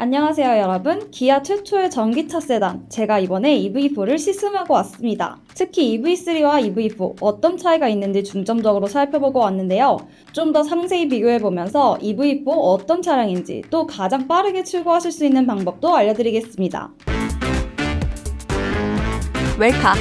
안녕하세요 여러분. 기아 최초의 전기차 세단 제가 이번에 EV4를 시승하고 왔습니다. 특히 EV3와 EV4 어떤 차이가 있는지 중점적으로 살펴보고 왔는데요. 좀 더 상세히 비교해보면서 EV4 어떤 차량인지 또 가장 빠르게 출고하실 수 있는 방법도 알려드리겠습니다. 웰카.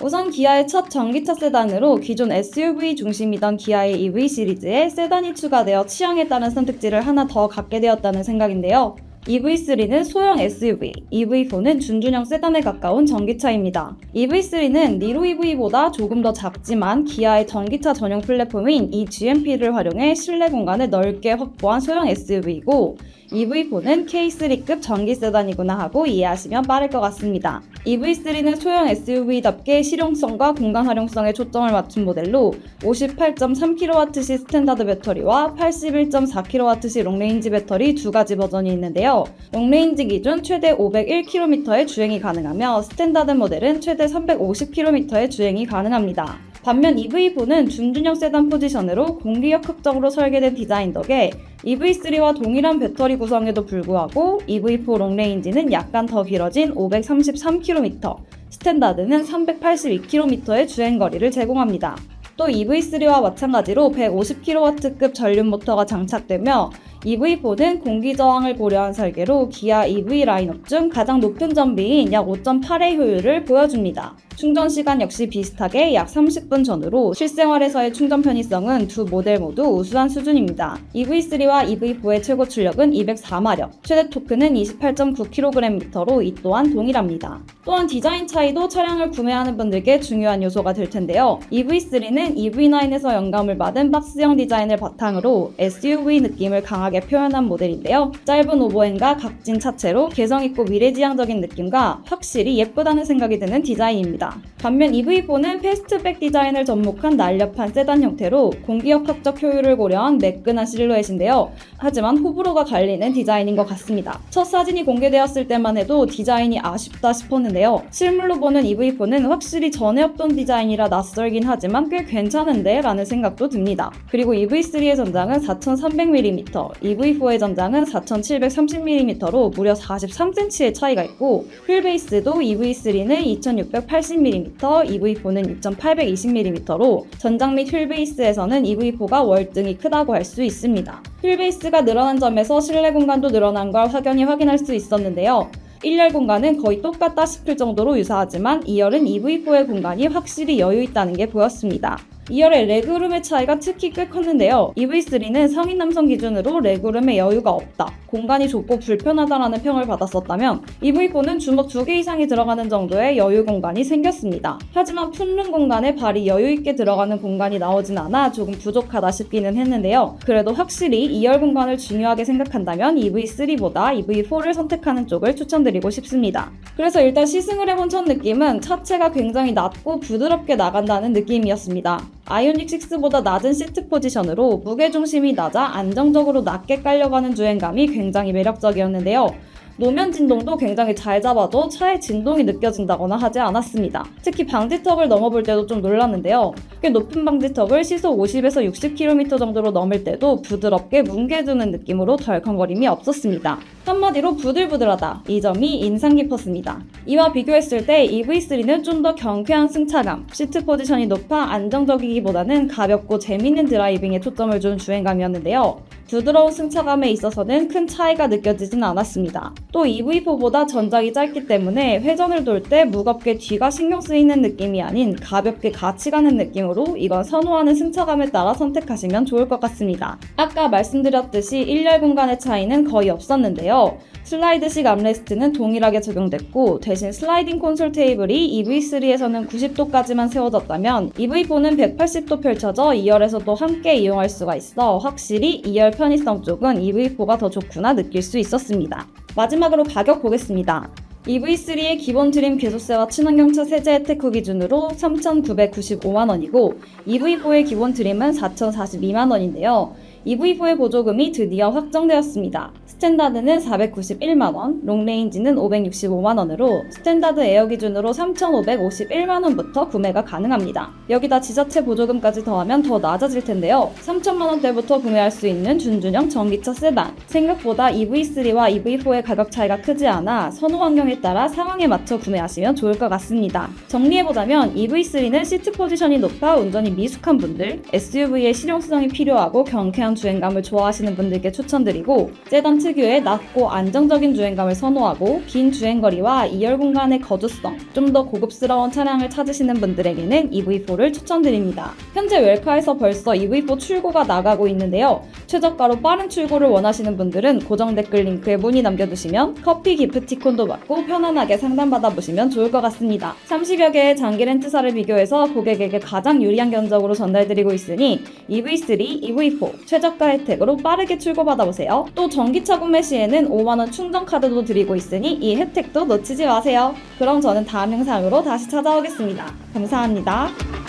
우선 기아의 첫 전기차 세단으로 기존 SUV 중심이던 기아의 EV 시리즈에 세단이 추가되어 취향에 따른 선택지를 하나 더 갖게 되었다는 생각인데요. EV3는 소형 SUV, EV4는 준준형 세단에 가까운 전기차입니다. EV3는 니로 EV보다 조금 더 작지만 기아의 전기차 전용 플랫폼인 이 GMP를 활용해 실내 공간을 넓게 확보한 소형 SUV이고 EV4는 K3급 전기 세단이구나 하고 이해하시면 빠를 것 같습니다. EV3는 소형 SUV답게 실용성과 공간 활용성에 초점을 맞춘 모델로 58.3kWh 스탠다드 배터리와 81.4kWh 롱레인지 배터리 두 가지 버전이 있는데요. 롱레인지 기준 최대 501km의 주행이 가능하며 스탠다드 모델은 최대 350km의 주행이 가능합니다. 반면 EV4는 준준형 세단 포지션으로 공기역학적으로 설계된 디자인 덕에 EV3와 동일한 배터리 구성에도 불구하고 EV4 롱레인지는 약간 더 길어진 533km, 스탠다드는 382km의 주행거리를 제공합니다. 또 EV3와 마찬가지로 150kW급 전륜 모터가 장착되며 EV4는 공기 저항을 고려한 설계로 기아 EV 라인업 중 가장 높은 전비인 약 5.8의 효율을 보여줍니다. 충전 시간 역시 비슷하게 약 30분 전후로 실생활에서의 충전 편의성은 두 모델 모두 우수한 수준입니다. EV3와 EV4의 최고 출력은 204마력, 최대 토크는 28.9kgm로 이 또한 동일합니다. 또한 디자인 차이도 차량을 구매하는 분들께 중요한 요소가 될 텐데요. EV3는 EV9에서 영감을 받은 박스형 디자인을 바탕으로 SUV 느낌을 강하게 표현한 모델인데요. 짧은 오버행과 각진 차체로 개성있고 미래지향적인 느낌과 확실히 예쁘다는 생각이 드는 디자인입니다. 반면 EV4는 패스트백 디자인을 접목한 날렵한 세단 형태로 공기역학적 효율을 고려한 매끈한 실루엣인데요. 하지만 호불호가 갈리는 디자인인 것 같습니다. 첫 사진이 공개되었을 때만 해도 디자인이 아쉽다 싶었는데요. 실물로 보는 EV4는 확실히 전에 없던 디자인이라 낯설긴 하지만 꽤 괜찮은데 라는 생각도 듭니다. 그리고 EV3의 전장은 4300mm, EV4의 전장은 4730mm로 무려 43cm의 차이가 있고 휠 베이스도 EV3는 2680mm, EV4는 2820mm로 전장 및 휠 베이스에서는 EV4가 월등히 크다고 할 수 있습니다. 휠 베이스가 늘어난 점에서 실내 공간도 늘어난 걸 확연히 확인할 수 있었는데요. 1열 공간은 거의 똑같다 싶을 정도로 유사하지만 2열은 EV4의 공간이 확실히 여유 있다는 게 보였습니다. 2열의 레그룸의 차이가 특히 꽤 컸는데요. EV3는 성인 남성 기준으로 레그룸에 여유가 없다, 공간이 좁고 불편하다라는 평을 받았었다면 EV4는 주먹 두개 이상이 들어가는 정도의 여유 공간이 생겼습니다. 하지만 품른 공간에 발이 여유 있게 들어가는 공간이 나오진 않아 조금 부족하다 싶기는 했는데요. 그래도 확실히 2열 공간을 중요하게 생각한다면 EV3보다 EV4를 선택하는 쪽을 추천드리고 싶습니다. 그래서 일단 시승을 해본 첫 느낌은 차체가 굉장히 낮고 부드럽게 나간다는 느낌이었습니다. 아이오닉 6보다 낮은 시트 포지션으로 무게 중심이 낮아 안정적으로 낮게 깔려가는 주행감이 굉장히 매력적이었는데요. 노면 진동도 굉장히 잘 잡아도 차의 진동이 느껴진다거나 하지 않았습니다. 특히 방지턱을 넘어볼 때도 좀 놀랐는데요. 꽤 높은 방지턱을 시속 50에서 60km 정도로 넘을 때도 부드럽게 뭉개주는 느낌으로 덜컹거림이 없었습니다. 한마디로 부들부들하다. 이 점이 인상 깊었습니다. 이와 비교했을 때 EV3는 좀 더 경쾌한 승차감, 시트 포지션이 높아 안정적이기보다는 가볍고 재밌는 드라이빙에 초점을 준 주행감이었는데요. 부드러운 승차감에 있어서는 큰 차이가 느껴지진 않았습니다. 또 EV4보다 전장이 짧기 때문에 회전을 돌 때 무겁게 뒤가 신경 쓰이는 느낌이 아닌 가볍게 같이 가는 느낌으로 이건 선호하는 승차감에 따라 선택하시면 좋을 것 같습니다. 아까 말씀드렸듯이 1열 공간의 차이는 거의 없었는데요. 슬라이드식 암레스트는 동일하게 적용됐고 대신 슬라이딩 콘솔 테이블이 EV3에서는 90도까지만 세워졌다면 EV4는 180도 펼쳐져 2열에서도 함께 이용할 수가 있어 확실히 2열 편의성 쪽은 EV4가 더 좋구나 느낄 수 있었습니다. 마지막으로 가격 보겠습니다. EV3의 기본 트림 개소세와 친환경차 세제 혜택 후 기준으로 3,995만원이고 EV4의 기본 트림은 4,042만원인데요. EV4의 보조금이 드디어 확정되었습니다. 스탠다드는 491만원, 롱레인지는 565만원으로 스탠다드 에어 기준으로 3,551만원부터 구매가 가능합니다. 여기다 지자체 보조금까지 더하면 더 낮아질 텐데요. 3천만원대부터 구매할 수 있는 준준형 전기차 세단. 생각보다 EV3와 EV4의 가격 차이가 크지 않아 선호 환경에 따라 상황에 맞춰 구매하시면 좋을 것 같습니다. 정리해보자면 EV3는 시트 포지션이 높아 운전이 미숙한 분들, SUV의 실용성이 필요하고 경쾌한 주행감을 좋아하시는 분들께 추천드리고 세단 특유의 낮고 안정적인 주행감을 선호하고 긴 주행거리와 2열 공간의 거주성, 좀 더 고급스러운 차량을 찾으시는 분들에게는 EV4를 추천드립니다. 현재 웰카에서 벌써 EV4 출고가 나가고 있는데요. 최저가로 빠른 출고를 원하시는 분들은 고정 댓글 링크에 문의 남겨두시면 커피 기프티콘도 받고 편안하게 상담받아 보시면 좋을 것 같습니다. 30여 개의 장기 렌트사를 비교해서 고객에게 가장 유리한 견적으로 전달드리고 있으니 EV3, EV4 최저가 혜택으로 빠르게 출고받아 보세요. 또 전기차 구매 시에는 5만원 충전 카드도 드리고 있으니 이 혜택도 놓치지 마세요. 그럼 저는 다음 영상으로 다시 찾아오겠습니다. 감사합니다.